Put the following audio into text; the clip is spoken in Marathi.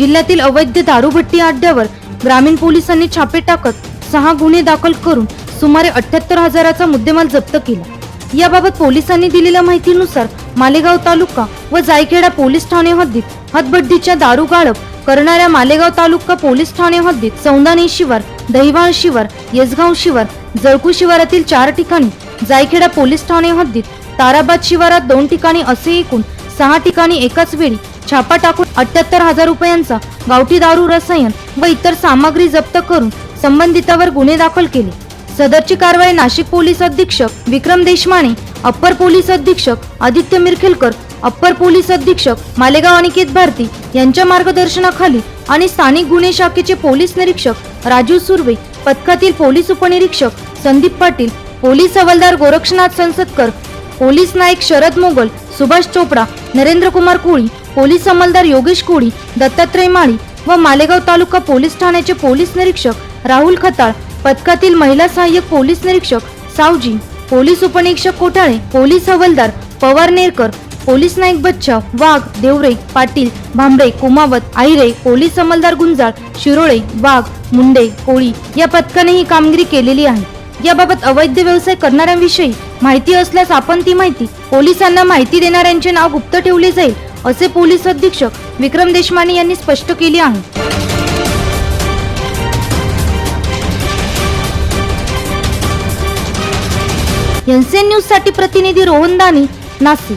जिल्ह्यातील अवैध दारूभट्टी अड्ड्यावर ग्रामीण पोलिसांनी छापे टाकत सहा गुन्हे दाखल करून सुमारे अठ्याहत्तर हजाराचा मुद्देमाल जप्त केला. याबाबत पोलिसांनी दिलेल्या माहितीनुसार मालेगाव तालुका व जायखेडा पोलीस ठाणे हद्दीत हदबड्डीच्या दारू गाळप करणाऱ्या मालेगाव तालुका पोलीस ठाणे हद्दीत सौंदाणे शिवार दहिवाळ शिवार येसगाव शिवार जळकू शिवारातील चार ठिकाणी जायखेडा पोलीस ठाणे हद्दीत ताराबाद शिवारात दोन ठिकाणी असे एकूण सहा ठिकाणी एकाच वेळी छापा टाकून अठ्याहत्तर हजार रुपयांचा गावठी दारू रसायन व इतर सामग्री जप्त करून संबंधितावर गुन्हे दाखल केले. सदरची कारवाई नाशिक पोलीस अधीक्षक विक्रम देशमाने अप्पर पोलीस अधीक्षक आदित्य मिरखेलकर अप्पर पोलीस अधीक्षक मालेगाव अनिकेत भारती यांच्या मार्गदर्शनाखाली आणि स्थानिक गुन्हे शाखेचे पोलीस निरीक्षक राजू सुर्वे पथकातील पोलीस उपनिरीक्षक संदीप पाटील पोलीस हवालदार गोरक्षनाथ संसदकर पोलीस नाईक शरद मोगल सुभाष चोपडा नरेंद्र कुमार कोळी पोलीस अंमलदार योगेश कोळी दत्तात्रय माळी व मालेगाव तालुका पोलीस ठाण्याचे पोलीस निरीक्षक राहुल खताळ पथकातील महिला सहाय्यक पोलीस निरीक्षक सावजी पोलीस उपनिरीक्षक कोठाळे पोलीस हवालदार पवार नेरकर पोलीस नाईक बच्चा वाघ देवरे पाटील भांबरे कुमावत आहिरे पोलीस अंमलदार गुंजाळ शिरोळे वाघ मुंडे कोळी या पथकाने ही कामगिरी केलेली आहे. याबाबत अवैध व्यवसाय करणाऱ्यांविषयी माहिती असल्यास आपण ती माहिती पोलिसांना माहिती देणाऱ्यांचे नाव गुप्त ठेवले जाईल असे पोलीस अधीक्षक विक्रम देशमाने यांनी स्पष्ट केले आहे. एनसीएन न्यूजसाठी प्रतिनिधी रोहन दानी नाशिक.